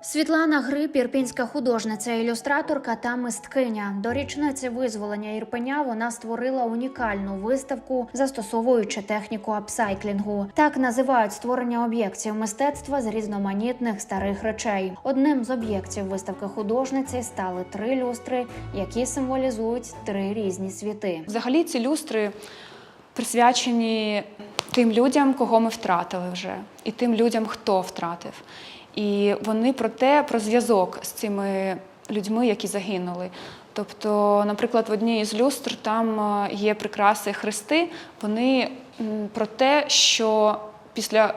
Світлана Гриб, ірпінська художниця, ілюстраторка та мисткиня. До річниці визволення Ірпеня вона створила унікальну виставку, застосовуючи техніку апсайклінгу. Так називають створення об'єктів мистецтва з різноманітних старих речей. Одним з об'єктів виставки художниці стали три люстри, які символізують три різні світи. Взагалі ці люстри присвячені тим людям, кого ми втратили вже, і тим людям, хто втратив. І вони про те, про зв'язок з цими людьми, які загинули. Тобто, наприклад, в одній із люстр там е, є прикраси хрести, вони про те, що після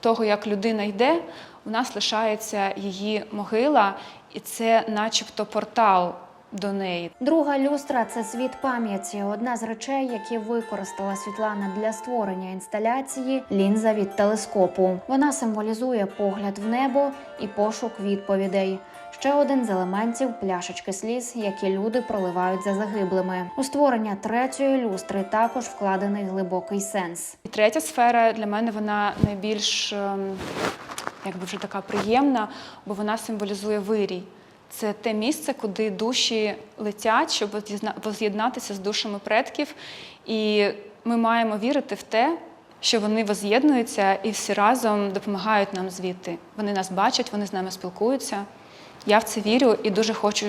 того, як людина йде, у нас лишається її могила, і це начебто портал до неї. Друга люстра це світ пам'яті. Одна з речей, які використала Світлана для створення інсталяції лінза від телескопу. Вона символізує погляд в небо і пошук відповідей. Ще один з елементів пляшечки сліз, які люди проливають за загиблими. У створення третьої люстри також вкладений глибокий сенс. І третя сфера для мене вона найбільш ем, якби вже така приємна, бо вона символізує вирій. Це те місце, куди душі летять, щоб воз'єдна- воз'єднатися з душами предків. І ми маємо вірити в те, що вони воз'єднуються і всі разом допомагають нам звідти. Вони нас бачать, вони з нами спілкуються. Я в це вірю і дуже хочу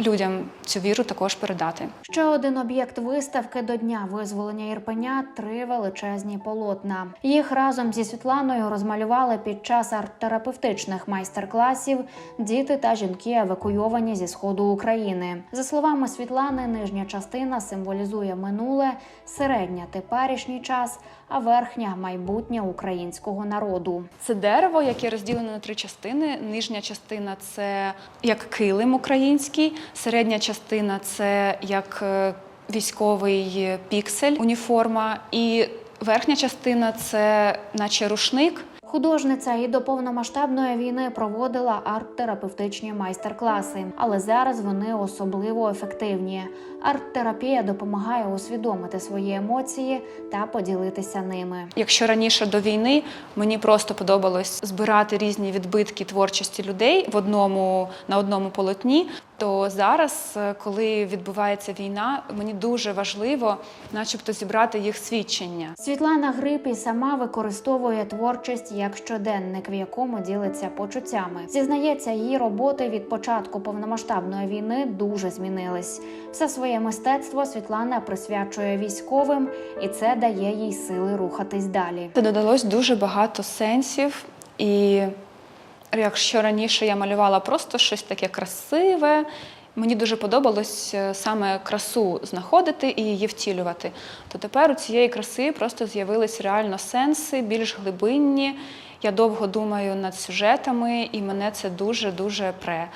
людям цю віру також передати. Ще один об'єкт виставки до дня визволення Ірпеня три величезні полотна. Їх разом зі Світланою розмалювали під час арт-терапевтичних майстер-класів діти та жінки, евакуйовані зі сходу України. За словами Світлани, нижня частина символізує минуле, середня теперішній час, а верхня майбутнє українського народу. Це дерево, яке розділено на три частини. Нижня частина це як килим український, середня частина це як е, військовий піксель, уніформа, і верхня частина це наче рушник. Художниця і до повномасштабної війни проводила арт-терапевтичні майстер-класи, але зараз вони особливо ефективні. Арт-терапія допомагає усвідомити свої емоції та поділитися ними. Якщо раніше до війни мені просто подобалось збирати різні відбитки творчості людей в одному на одному полотні, то зараз, е, коли відбувається війна, мені дуже важливо, начебто, зібрати їх свідчення. Світлана Гриб і сама використовує творчість як щоденник, в якому ділиться почуттями. Зізнається, її роботи від початку повномасштабної війни дуже змінились. Все своє мистецтво Світлана присвячує військовим, і це дає їй сили рухатись далі. Це додалось дуже багато сенсів, і якщо раніше я малювала просто щось таке красиве, мені дуже подобалось е, саме красу знаходити і її втілювати. То тепер у цієї краси просто з'явились реально сенси, більш глибинні. Я довго думаю над сюжетами, і мене це дуже дуже пре.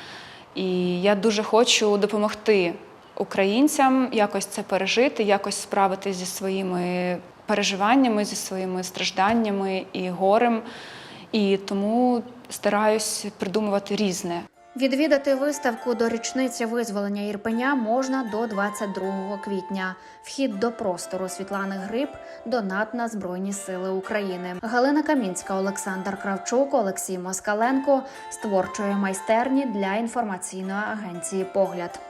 І я дуже хочу допомогти українцям якось це пережити, якось справитися зі своїми переживаннями, зі своїми стражданнями і горем. І тому стараюсь придумувати різне. Відвідати виставку до річниці визволення Ірпеня можна до 22 квітня. Вхід до простору Світлани Гриб донат на Збройні Сили України. Галина Камінська, Олександр Кравчук, Олексій Москаленко з творчої майстерні для інформаційної агенції Погляд.